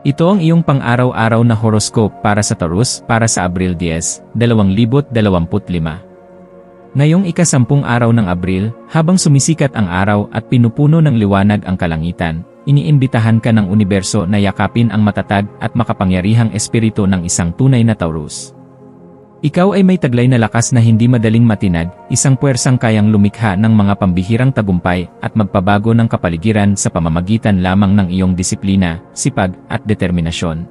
Ito ang iyong pang-araw-araw na horoscope para sa Taurus para sa Abril 10, 2025. Ngayong ikasampung araw ng Abril, habang sumisikat ang araw at pinupuno ng liwanag ang kalangitan, iniimbitahan ka ng universo na yakapin ang matatag at makapangyarihang espiritu ng isang tunay na Taurus. Ikaw ay may taglay na lakas na hindi madaling matinag, isang puwersang kayang lumikha ng mga pambihirang tagumpay at magpabago ng kapaligiran sa pamamagitan lamang ng iyong disiplina, sipag, at determinasyon.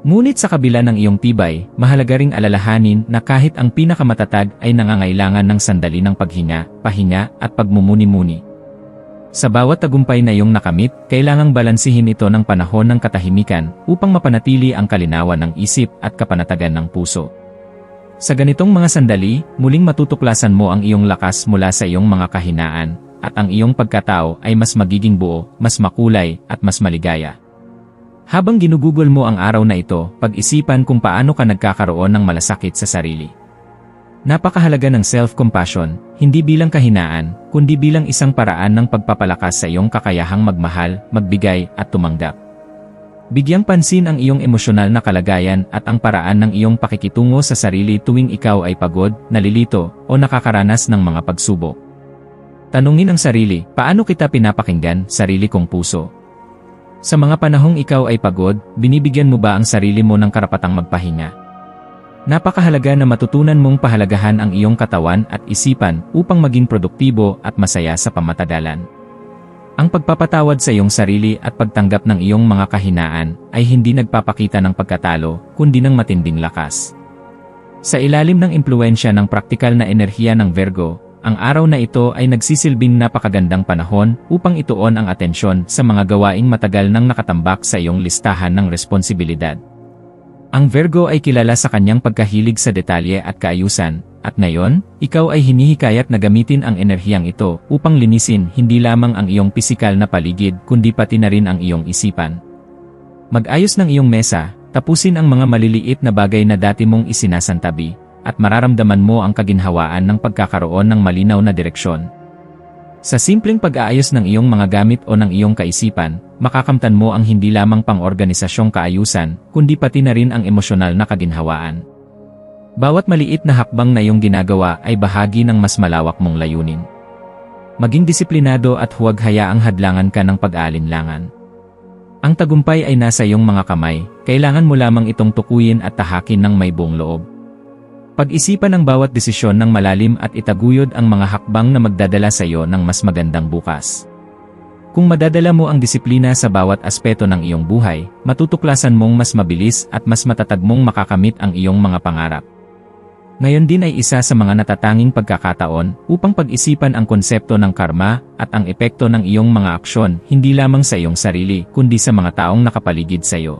Ngunit sa kabila ng iyong tibay, mahalaga ring alalahanin na kahit ang pinakamatatag ay nangangailangan ng sandali ng paghinga, pahinga, at pagmumuni-muni. Sa bawat tagumpay na iyong nakamit, kailangang balansihin ito ng panahon ng katahimikan upang mapanatili ang kalinawan ng isip at kapanatagan ng puso. Sa ganitong mga sandali, muling matutuklasan mo ang iyong lakas mula sa iyong mga kahinaan, at ang iyong pagkatao ay mas magiging buo, mas makulay, at mas maligaya. Habang ginugugol mo ang araw na ito, pag-isipan kung paano ka nagkakaroon ng malasakit sa sarili. Napakahalaga ng self-compassion, hindi bilang kahinaan, kundi bilang isang paraan ng pagpapalakas sa iyong kakayahang magmahal, magbigay, at tumanggap. Bigyang pansin ang iyong emosyonal na kalagayan at ang paraan ng iyong pakikitungo sa sarili tuwing ikaw ay pagod, nalilito, o nakakaranas ng mga pagsubok. Tanungin ang sarili, paano kita pinapakinggan, sarili kong puso? Sa mga panahong ikaw ay pagod, binibigyan mo ba ang sarili mo ng karapatang magpahinga? Napakahalaga na matutunan mong pahalagahan ang iyong katawan at isipan upang maging produktibo at masaya sa pamatagalan. Ang pagpapatawad sa iyong sarili at pagtanggap ng iyong mga kahinaan ay hindi nagpapakita ng pagkatalo, kundi ng matinding lakas. Sa ilalim ng impluensya ng praktikal na enerhiya ng Virgo, ang araw na ito ay nagsisilbing napakagandang panahon upang ituon ang atensyon sa mga gawaing matagal nang nakatambak sa iyong listahan ng responsibilidad. Ang Virgo ay kilala sa kanyang pagkahilig sa detalye at kaayusan, at ngayon, ikaw ay hinihikayat na gamitin ang enerhiyang ito upang linisin hindi lamang ang iyong pisikal na paligid kundi pati na rin ang iyong isipan. Mag-ayos ng iyong mesa, tapusin ang mga maliliit na bagay na dati mong isinasantabi, at mararamdaman mo ang kaginhawaan ng pagkakaroon ng malinaw na direksyon. Sa simpleng pag-aayos ng iyong mga gamit o ng iyong kaisipan, makakamtan mo ang hindi lamang pang-organisasyong kaayusan, kundi pati na rin ang emosyonal na kaginhawaan. Bawat maliit na hakbang na iyong ginagawa ay bahagi ng mas malawak mong layunin. Maging disiplinado at huwag hayaang hadlangan ka ng pag-aalinlangan. Ang tagumpay ay nasa iyong mga kamay, kailangan mo lamang itong tukuyin at tahakin ng may buong loob. Pag-isipan ang bawat desisyon ng malalim at itaguyod ang mga hakbang na magdadala sa iyo ng mas magandang bukas. Kung madadala mo ang disiplina sa bawat aspeto ng iyong buhay, matutuklasan mong mas mabilis at mas matatag mong makakamit ang iyong mga pangarap. Ngayon din ay isa sa mga natatanging pagkakataon upang pag-isipan ang konsepto ng karma at ang epekto ng iyong mga aksyon hindi lamang sa iyong sarili kundi sa mga taong nakapaligid sa iyo.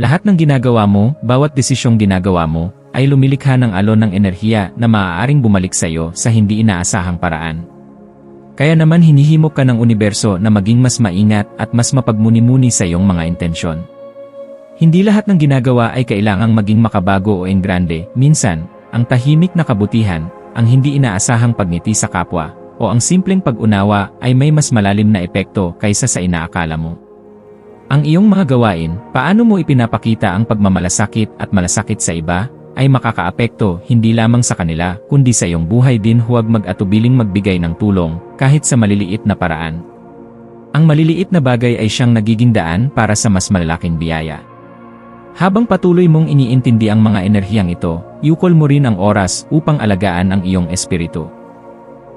Lahat ng ginagawa mo, bawat desisyong ginagawa mo, ay lumilikha ng alon ng enerhiya na maaaring bumalik sa iyo sa hindi inaasahang paraan. Kaya naman hinihimok ka ng universo na maging mas maingat at mas mapagmuni-muni sa iyong mga intensyon. Hindi lahat ng ginagawa ay kailangang maging makabago o engrande. Minsan, ang tahimik na kabutihan, ang hindi inaasahang pagngiti sa kapwa, o ang simpleng pag-unawa ay may mas malalim na epekto kaysa sa inaakala mo. Ang iyong mga gawain, paano mo ipinapakita ang pagmamalasakit at malasakit sa iba, ay makakaapekto hindi lamang sa kanila, kundi sa iyong buhay din huwag mag-atubiling magbigay ng tulong, kahit sa maliliit na paraan. Ang maliliit na bagay ay siyang nagiging daan para sa mas malalaking biyaya. Habang patuloy mong iniintindi ang mga enerhiyang ito, yukol mo rin ang oras upang alagaan ang iyong espiritu.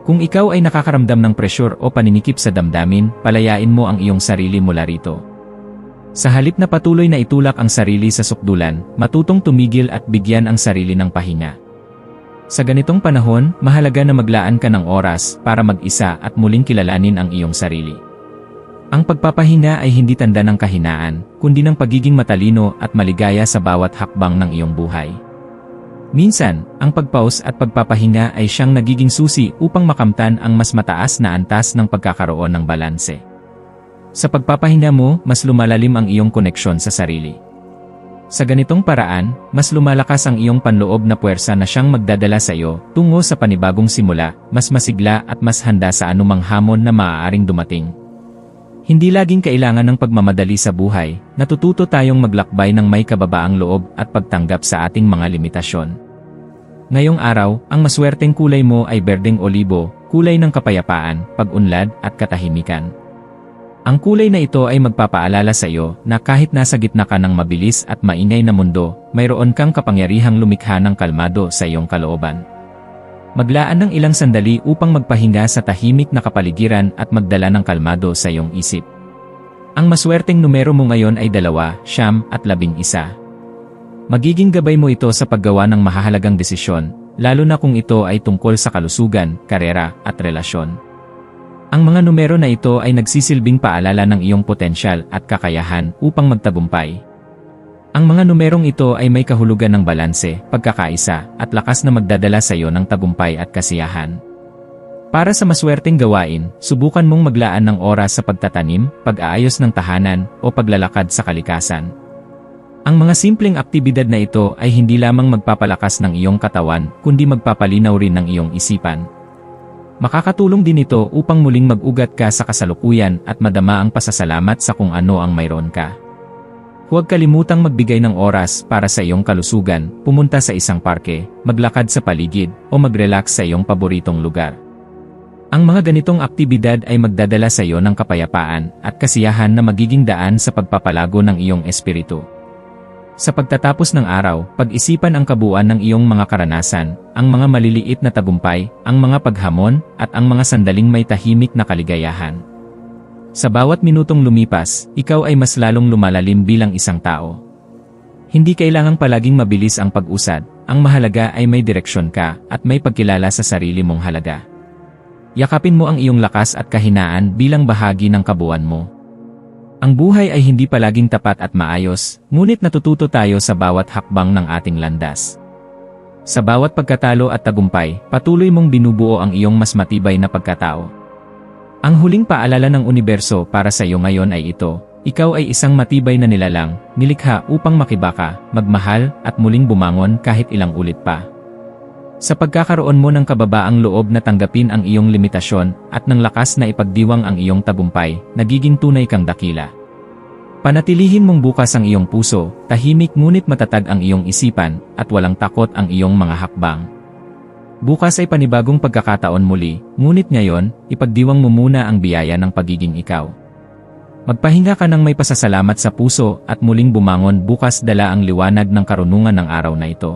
Kung ikaw ay nakakaramdam ng pressure o paninikip sa damdamin, palayain mo ang iyong sarili mula rito. Sa halip na patuloy na itulak ang sarili sa sukdulan, matutong tumigil at bigyan ang sarili ng pahinga. Sa ganitong panahon, mahalaga na maglaan ka ng oras para mag-isa at muling kilalanin ang iyong sarili. Ang pagpapahinga ay hindi tanda ng kahinaan, kundi ng pagiging matalino at maligaya sa bawat hakbang ng iyong buhay. Minsan, ang pagpaus at pagpapahinga ay siyang nagiging susi upang makamtan ang mas mataas na antas ng pagkakaroon ng balanse. Sa pagpapahinga mo, mas lumalalim ang iyong koneksyon sa sarili. Sa ganitong paraan, mas lumalakas ang iyong panloob na puwersa na siyang magdadala sa iyo tungo sa panibagong simula, mas masigla at mas handa sa anumang hamon na maaaring dumating. Hindi laging kailangan ng pagmamadali sa buhay, natututo tayong maglakbay ng may kababaang loob at pagtanggap sa ating mga limitasyon. Ngayong araw, ang maswerteng kulay mo ay berdeng olibo, kulay ng kapayapaan, pag-unlad at katahimikan. Ang kulay na ito ay magpapaalala sa iyo na kahit nasa gitna ka ng mabilis at maingay na mundo, mayroon kang kapangyarihang lumikha ng kalmado sa iyong kalooban. Maglaan ng ilang sandali upang magpahinga sa tahimik na kapaligiran at magdala ng kalmado sa iyong isip. Ang maswerteng numero mo ngayon ay dalawa, siyam at labing isa. Magiging gabay mo ito sa paggawa ng mahahalagang desisyon, lalo na kung ito ay tungkol sa kalusugan, karera, at relasyon. Ang mga numero na ito ay nagsisilbing paalala ng iyong potensyal at kakayahan upang magtagumpay. Ang mga numerong ito ay may kahulugan ng balanse, pagkakaisa, at lakas na magdadala sa iyo ng tagumpay at kasiyahan. Para sa maswerteng gawain, subukan mong maglaan ng oras sa pagtatanim, pag-aayos ng tahanan, o paglalakad sa kalikasan. Ang mga simpleng aktibidad na ito ay hindi lamang magpapalakas ng iyong katawan, kundi magpapalinaw rin ng iyong isipan. Makakatulong din ito upang muling mag-ugat ka sa kasalukuyan at madama ang pasasalamat sa kung ano ang mayroon ka. Huwag kalimutang magbigay ng oras para sa iyong kalusugan, pumunta sa isang parke, maglakad sa paligid, o mag-relax sa iyong paboritong lugar. Ang mga ganitong aktibidad ay magdadala sa iyo ng kapayapaan at kasiyahan na magiging daan sa pagpapalago ng iyong espiritu. Sa pagtatapos ng araw, pag-isipan ang kabuuan ng iyong mga karanasan, ang mga maliliit na tagumpay, ang mga paghamon, at ang mga sandaling may tahimik na kaligayahan. Sa bawat minutong lumipas, ikaw ay mas lalong lumalalim bilang isang tao. Hindi kailangang palaging mabilis ang pag-usad, ang mahalaga ay may direksyon ka at may pagkilala sa sarili mong halaga. Yakapin mo ang iyong lakas at kahinaan bilang bahagi ng kabuuan mo. Ang buhay ay hindi palaging tapat at maayos, ngunit natututo tayo sa bawat hakbang ng ating landas. Sa bawat pagkatalo at tagumpay, patuloy mong binubuo ang iyong mas matibay na pagkatao. Ang huling paalala ng universo para sa iyo ngayon ay ito, ikaw ay isang matibay na nilalang, nilikha upang makibaka, magmahal, at muling bumangon kahit ilang ulit pa. Sa pagkakaroon mo ng kababaang loob na tanggapin ang iyong limitasyon at ng lakas na ipagdiwang ang iyong tagumpay, nagiging tunay kang dakila. Panatilihin mong bukas ang iyong puso, tahimik ngunit matatag ang iyong isipan, at walang takot ang iyong mga hakbang. Bukas ay panibagong pagkakataon muli, ngunit ngayon, ipagdiwang mo muna ang biyaya ng pagiging ikaw. Magpahinga ka ng may pasasalamat sa puso at muling bumangon bukas dala ang liwanag ng karunungan ng araw na ito.